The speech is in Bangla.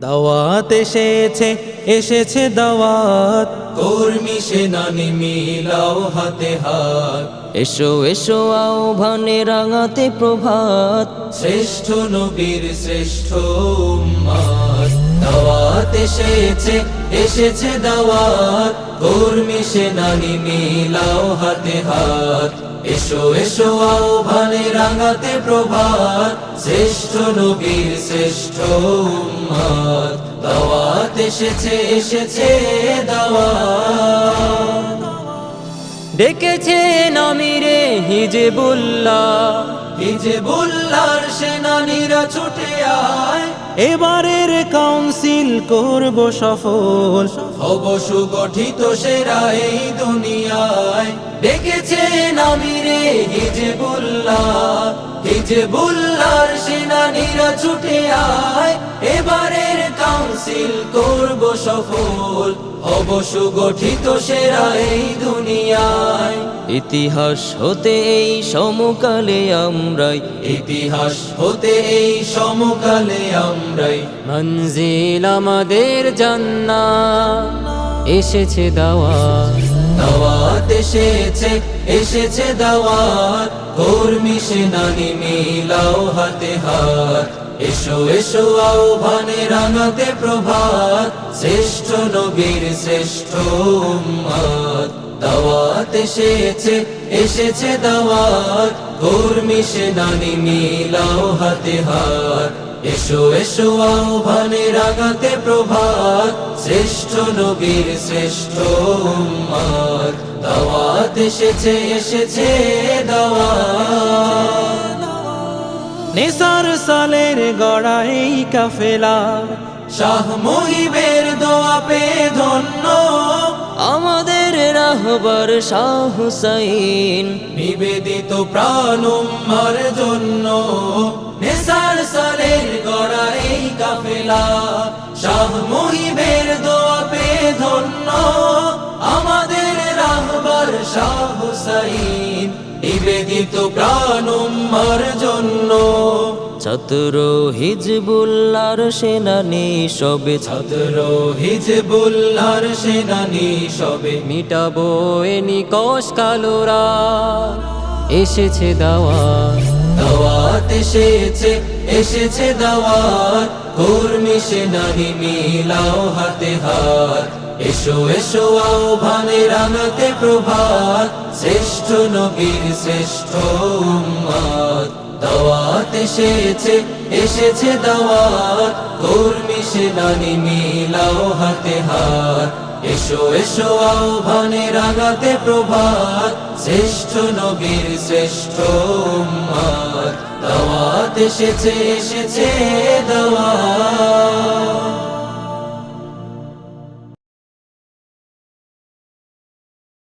দাওয়াত এসেছে এসেছে দাওয়াত। কর্মী সেনা মিলাও হাতে হাত। এসো এসো আহ্বানে রাঙাতে প্রভাত। শ্রেষ্ঠ নবীর শ্রেষ্ঠ উম্মাদ। দাওয়াত এসেছে এসেছে দাওয়াত। কর্মী সেনানি মিলাও হাতে হাত। এসো এসো আহ্বানে রাঙাতে প্রভাত। শ্রেষ্ঠ নবীর শ্রেষ্ঠ উম্মাদ। দাওয়াত এসেছে এসেছে দাওয়াত। ডেকেছে নামিরে হিজবুল্লাহ। হিজে বুল্লার সেনানীরা ছুটে আয়। এবারের কাউন্সিল করব সফল। হব সুগঠিত সেরা এই দুনিয়ায়। দেখেছে নামিরে হিজে বুল্লা হিজে বুল্লার সেনানীরা ছুটে আয় এবারের কাউন্সিল করব সফল হব সুগঠিত সেরা এই দুনিয়ায়। ইতিহাস হতে এই সমকালে আমরাই। ইতিহাস হতে এই সমকালে আমরাই। মঞ্জিল আমাদের জান্না এসেছে দাওয়া দাওয়া এসেছে এসেছে দাওয়াত। কর্মী সেনানি মিলাও হাতে হাত। এসো এসো আহ্বানে রাঙাতে প্রভাত। শ্রেষ্ঠ নবীর শ্রেষ্ঠ দাওয়াত এসেছে এসেছে দাওয়াত। কর্মী সেনানি মিলাও হাতে হাত। এসো এসো আহ্বানে রাগাতে প্রভাত। শ্রেষ্ঠ নবীর শ্রেষ্ঠ দাওয়াত এসেছে এসেছে দাওয়াত। নেসার সালের গড়া এই কাফেলা। শাহ মহিবের দোয়া পে ধন্য। আমাদের রাহবার শাহ হুসাইন। নিবেদিত প্রাণ জন্য। নেসার ধন্য আমাদের রাহবার শাহ হুসাইন নিবেদিত প্রাণ উম্মার জন্য। ছাত্র হিজবুল্লার সেনানি সবে ছাত্র হিজবুল্লার সেনানি সবে মিটাবো এ নিকশ কালোরা এসেছে দাওয়া দাওয়াত এসেছে এসেছে দাওয়াত। কর্মী সেনানি মিলাও হাতে হাত। এসো এসো আহ্বানে রাঙাতে প্রভাত। শ্রেষ্ঠ নবীর শ্রেষ্ঠ উম্মাদ। দাওয়াত এসেছে এসেছে দাওয়াত। কর্মী সেনানি মিলাও হাতে হাত। এসো এসো আহ্বানে রাগাতে প্রভাত শ্রেষ্ঠ নবীর শ্রেষ্ঠ দাওয়াত এসেছে এসেছে দাওয়াত।